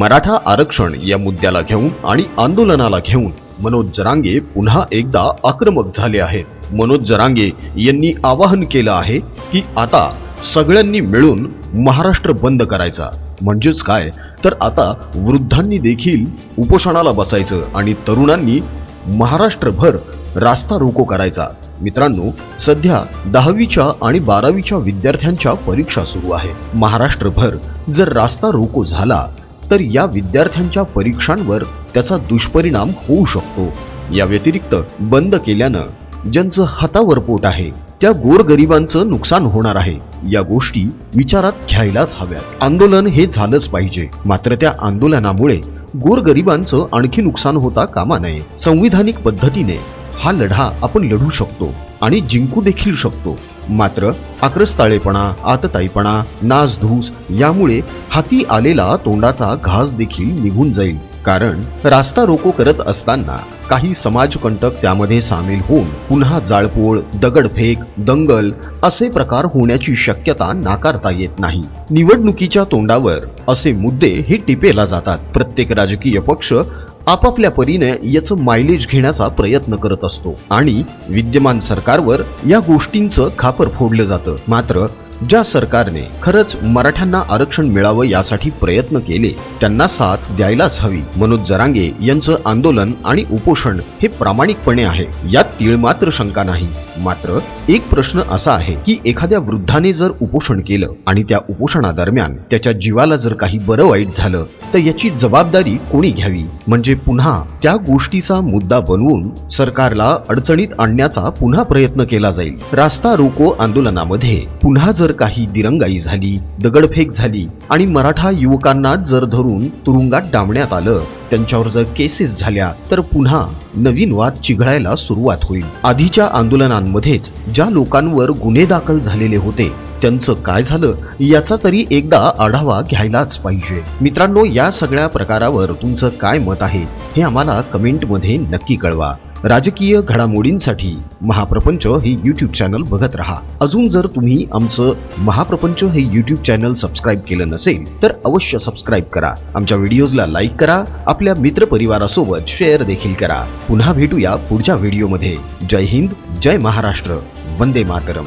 मराठा आरक्षण या मुद्द्याला घेऊन आणि आंदोलनाला घेऊन मनोज जरांगे पुन्हा एकदा आक्रमक झाले आहेत. मनोज जरांगे यांनी आवाहन केलं आहे की आता सगळ्यांनी मिळून महाराष्ट्र बंद करायचा. म्हणजेच काय? तर आता वृद्धांनी देखील उपोषणाला बसायचं आणि तरुणांनी महाराष्ट्रभर रास्ता रोको करायचा. मित्रांनो सध्या दहावीच्या आणि बारावीच्या विद्यार्थ्यांच्या परीक्षा सुरू आहे. महाराष्ट्रभर जर रास्ता रोको झाला तर या विद्यार्थ्यांच्या परीक्षांवर त्याचा दुष्परिणाम होऊ शकतो. या व्यतिरिक्त बंद केल्यानं ज्यांचं हातावर पोट आहे त्या गोरगरिबांचं नुकसान होणार आहे. या गोष्टी विचारात घ्यायलाच हव्यात. आंदोलन हे झालंच पाहिजे. मात्र त्या आंदोलनामुळे गोरगरिबांचं आणखी नुकसान होता कामा नये. संविधानिक पद्धतीने हा लढा आपण लढू शकतो आणि जिंकू देखील शकतो. मात्र आक्रस्ताळेपणा आतताईपणा नासधूस यामुळे हाती आलेला तोंडाचा घास देखील निघून जाईल. कारण रास्ता रोको करत असताना काही समाजकंटक त्यामध्ये सामील होऊन पुन्हा जाळपोळ दगडफेक दंगल असे प्रकार होण्याची शक्यता नाकारता येत नाही. निवडणुकीच्या तोंडावर असे मुद्दे हे टिपेला जातात. प्रत्येक राजकीय पक्ष आपापल्या परीने याचं मायलेज घेण्याचा प्रयत्न करत असतो. आणि विद्यमान सरकारवर या गोष्टींचं खापर फोडलं जातं. मात्र ज्या सरकारने खरंच मराठ्यांना आरक्षण मिळावं यासाठी प्रयत्न केले त्यांना साथ द्यायलाच हवी. मनोज जरांगे यांचं आंदोलन आणि उपोषण हे प्रामाणिकपणे आहे यात तीळ मात्र शंका नाही. मात्र एक प्रश्न असा आहे की एखाद्या वृद्धाने जर उपोषण केलं आणि त्या उपोषणादरम्यान त्याच्या जीवाला जर काही बरं वाईट झालं तर याची जबाबदारी कोणी घ्यावी? म्हणजे पुन्हा त्या गोष्टीचा मुद्दा बनवून सरकारला अडचणीत आणण्याचा पुन्हा प्रयत्न केला जाईल. रास्ता रोको आंदोलनामध्ये पुन्हा जर काही दिरंगाई झाली दगडफेक झाली आणि मराठा युवकांना जर धरून तुरुंगात डांबण्यात आलं त्यांच्यावर जर केसेस झाल्या तर पुन्हा नवीन वाद चिघळायला सुरुवात होईल. आधीच्या आंदोलनांमध्येच ज्या लोकांवर गुन्हे दाखल झालेले होते त्यांचं काय झालं याचा तरी एकदा आढावा घ्यायलाच पाहिजे. मित्रांनो या सगळ्या प्रकारावर तुमचं काय मत आहे हे आम्हाला कमेंटमध्ये नक्की कळवा. राजकीय घडामोडींसाठी महाप्रपंच हे यूट्यूब चॅनल बघत राहा. अजून जर तुम्ही आमचं महाप्रपंच हे यूट्यूब चॅनल सबस्क्राईब केलं नसेल तर अवश्य सबस्क्राईब करा. आमच्या व्हिडिओजला लाईक करा. आपल्या मित्रपरिवारासोबत शेअर देखील करा. पुन्हा भेटूया पुढच्या व्हिडिओमध्ये जय हिंद जय महाराष्ट्र. वंदे मातरम.